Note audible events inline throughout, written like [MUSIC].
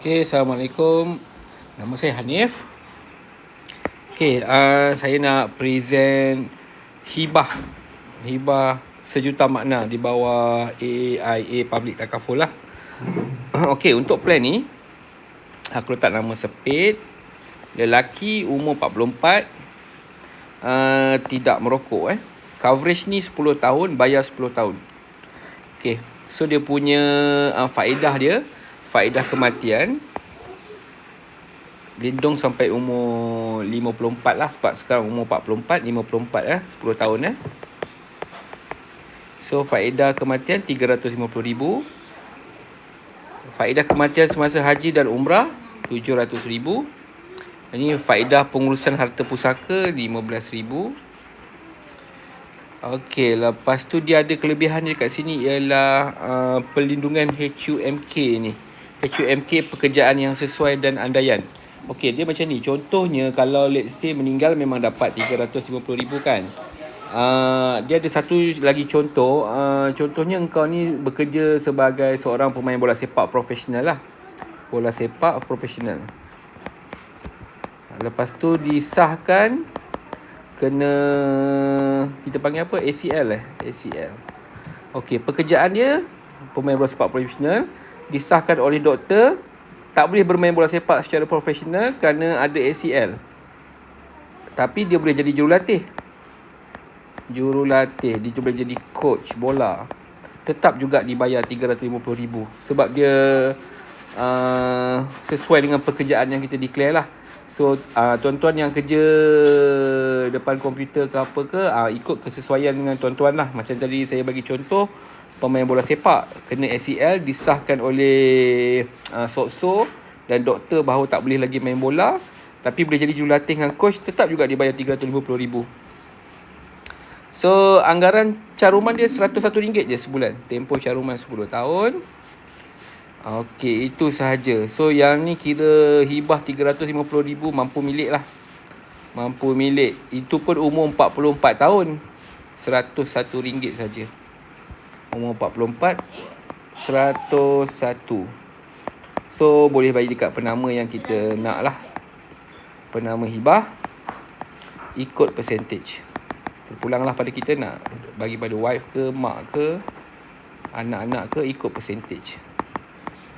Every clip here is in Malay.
Okay, Assalamualaikum. Nama saya Hanif. Okay, uh, saya nak present hibah. Hibah sejuta makna di bawah AIA Public Takaful lah. [CLEARS THROAT] okay, untuk plan ni, aku letak nama Sepit. Lelaki umur 44. Uh, tidak merokok eh. Coverage ni 10 tahun, bayar 10 tahun. Okay, so dia punya uh, faedah dia, faedah kematian. Lindung sampai umur 54 lah sebab sekarang umur 44 54 eh 10 tahun eh. So faedah kematian 350,000 faedah kematian semasa haji dan umrah 700,000 ini faedah pengurusan harta pusaka 15,000 Okey, lepas tu dia ada kelebihan dia kat sini ialah uh, perlindungan HUMK ni. HUMK pekerjaan yang sesuai dan andaian. Okey, dia macam ni. Contohnya kalau let's say meninggal memang dapat 350,000 kan. Uh, dia ada satu lagi contoh. Uh, contohnya engkau ni bekerja sebagai seorang pemain bola sepak profesional lah. Bola sepak profesional. Lepas tu disahkan kena kita panggil apa ACL eh ACL okey pekerjaan dia pemain bola sepak profesional disahkan oleh doktor tak boleh bermain bola sepak secara profesional kerana ada ACL tapi dia boleh jadi jurulatih. Jurulatih dia boleh jadi coach bola. Tetap juga dibayar 350,000 sebab dia uh, sesuai dengan pekerjaan yang kita declare lah. So uh, tuan-tuan yang kerja depan komputer ke apa ke uh, ikut kesesuaian dengan tuan-tuan lah. Macam tadi saya bagi contoh pemain bola sepak kena ACL disahkan oleh uh, SOCSO dan doktor bahawa tak boleh lagi main bola tapi boleh jadi jurulatih dengan coach tetap juga dibayar RM350,000. So anggaran caruman dia RM101 je sebulan. Tempoh caruman 10 tahun. Okey, itu sahaja. So yang ni kira hibah 350,000 mampu milik lah. Mampu milik. Itu pun umur 44 tahun. RM101 saja. Umur 44 101. So boleh bagi dekat penama yang kita nak lah. Penama hibah ikut percentage. Terpulanglah pada kita nak bagi pada wife ke, mak ke, anak-anak ke ikut percentage.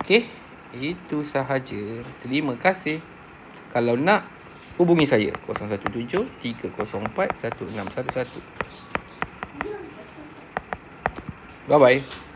Okey, itu sahaja. Terima kasih. Kalau nak, hubungi saya 017 304 1611. Bye-bye.